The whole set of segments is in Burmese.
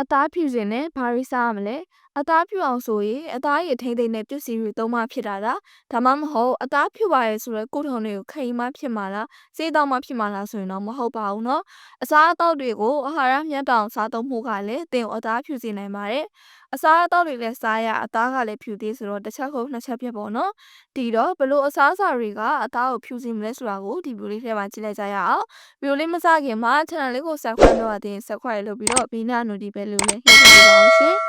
အသားဖြူစင်နဲ့ဘာရိစားရမလဲ အသားဖြူအောင်ဆိုရင်အသားရည်ထိမ့်သိမ့်နဲ့ပြုတ်စီပြီးသုံးမှဖြစ်တာလားဒါမှမဟုတ်အသားဖြူပါရဲ့ဆိုတော့ကိုယ်ထုံတွေကိုခိမ်မှဖြစ်မှာလားစေးတောင်းမှဖြစ်မှာလားဆိုရင်တော့မဟုတ်ပါဘူးเนาะအစားအသောက်တွေကိုအာဟာရမျက်တောင်စားသုံးမှုကလည်းတင်အသားဖြူစင်နိုင်ပါတယ်အစားအသောက်တွေလည်းစားရအသားကလည်းဖြူသေးဆိုတော့တစ်ချက်ခုနှစ်ချက်ပြပေါ့နော်ဒီတော့ဘလို့အစားအစာတွေကအသားကိုဖြူစင်မလဲဆိုတာကိုဒီဗီဒီယိုလေးထဲမှာကြည့်လိုက်ကြရအောင်ဗီဒီယိုလေးမစခင်မှာ channel လေးကို subscribe လုပ်ရတဲ့ subscribe လုပ်ပြီးတော့ဘေးနား notification ပဲလို့လည်းနှိပ်ပေးပါအောင်ရှင်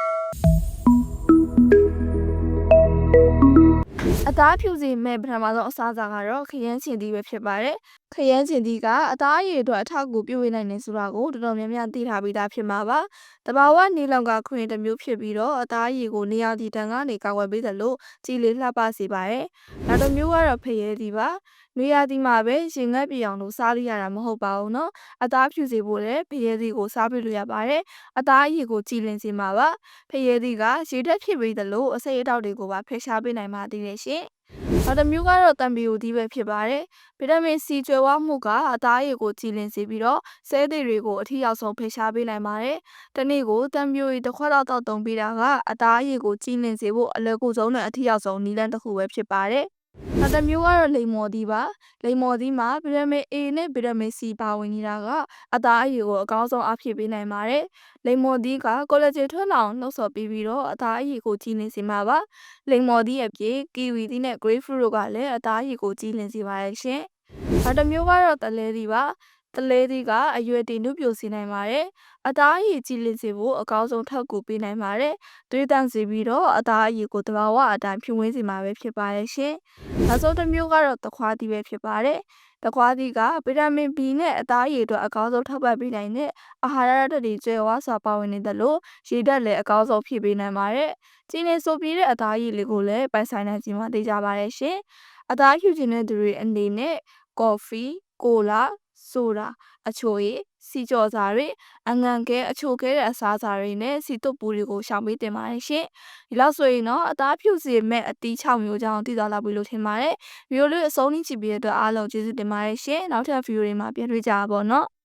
သားဖြူစီမဲ့ပထမဆုံးအစားအစာကတော့ခရမ်းချင်သီးပဲဖြစ်ပါတယ်။ ခရမ်းကျင်သီးကအသားအရေအတွက်အထောက်အကူပြုဝေးနိုင်တယ်ဆိုတာကိုတော်တော်များများသိထားပြီးသားဖြစ်မှာပါ။တဘာဝနေလောင်ကခွင့်တစ်မျိုးဖြစ်ပြီးတော့အသားအရေကိုနေရာဒီတန်ကနေကာကွယ်ပေးတယ်လို့ကြည်လေးလှပစေပါတယ်။နောက်တစ်မျိုးကတော့ဖရဲသီးပါ။နေရာဒီမှာပဲရင်ငတ်ပြအောင်လို့စားလို့ရတာမဟုတ်ပါဘူးနော်။အသားဖြူစေဖို့လည်းဖရဲသီးကိုစားပြလို့ရပါတယ်။အသားအရေကိုကြည်လင်စေမှာပါ။ဖရဲသီးကရေဓာတ်ဖြစ်ပြီးတယ်လို့အစိတ်အတောက်တွေကိုပါဖယ်ရှားပေးနိုင်ပါသေးတယ်ရှင်။ နောက်တစ်မျိုးကတော့တံပီယိုသီးပဲဖြစ်ပါတယ်ဗီတာမင်စီကျွဲဝမှုကအသားရည်ကိုကြည်လင်စေပြီးတော့ဆဲသည်တွေကိုအထီရောက်ဆုံးဖယ်ရှားပေးနိုင်ပါတယ်တနေ့ကိုတံပီယိုတစ်ခွက်တော့တောက်သုံးပေးတာကအသားရည်ကိုကြည်လင်စေဖို့အလွယ်ကူဆုံးနဲ့အထီရောက်ဆုံးနည်းလမ်းတစ်ခုပဲဖြစ်ပါတယ် နောက်တစ်မျိုးကတော့လိမ္မော်သီးပါလိမ္မော်သီးမှာဗီတာမင် A နဲ့ဗီတာမင် C ပါဝင်နေတာကအသားအရည်ကိုအကောင်းဆုံးအဖြစ်ပေးနိုင်ပါတယ်လိမ္မော်သီးကကိုလာဂျင်ထွက်လာအောင်နှုတ်ဆော်ပေးပြီးတော့အသားအရည်ကိုကြီးလင်စေမှာပါလိမ္မော်သီးအပြင်ကီဝီသီးနဲ့ grapefruit တို့ကလည်းအသားအရည်ကိုကြီးလင်စေပါတယ်ရှင်နောက်တစ်မျိုးကတော့တလဲသီးပါ တလဲသီးကအရွယ်တင်နုပြိုစေနိုင်ပါတယ်။အသားအရည်ကြည်လင်စေဖို့အကောင်းဆုံးထောက်ကူပေးနိုင်ပါတယ်။သွေးတန့်စေပြီးတော့အသားအရည်ကိုတဘာဝအတိုင်းဖြူဝင်းစေမှာပဲဖြစ်ပါတယ်ရှင်။နောက်ဆုံးတစ်မျိုးကတော့သခွားသီးပဲဖြစ်ပါတယ်။သခွားသီးကဗီတာမင် B နဲ့အသားအရည်အတွက်အကောင်းဆုံးထောက်ပံ့ပေးနိုင်တဲ့အာဟာရဓာတ်တွေကျွဲဝါစွာပါဝင်နေတယ်လို့ရေဓာတ်လည်းအကောင်းဆုံးဖြည့်ပေးနိုင်ပါတယ်။ကျင်းနေဆိုပြီးတဲ့အသားအရည်လေးကိုလည်းပိုင်ဆိုင်နိုင်ခြင်းမသိကြပါတယ်ရှင်။အသားဖြူခြင်းတဲ့သူတွေအနေနဲ့ကော်ဖီကိုလာ ဆိုတာအချိုရည်စီကြော်စာတွေအငံကဲအချိုကဲတဲ့အစားအစာတွေနဲ့စီတုပ်ပူတွေကိုရှောင်ပေးတင်ပါတယ်ရှင်ဒီလောက်ဆိုရင်တော့အသားဖြူစေမဲ့အတီး6မျိုးကြောင်းသိသွားလောက်ပြီလို့ထင်ပါတယ်ဗီဒီယိုလေးအဆုံးထိကြည့်ပြီးတဲ့အတွက်အားလုံးကျေးဇူးတင်ပါတယ်ရှင်နောက်ထပ်ဗီဒီယိုတွေမှာပြန်တွေ့ကြပါပေါ့နော်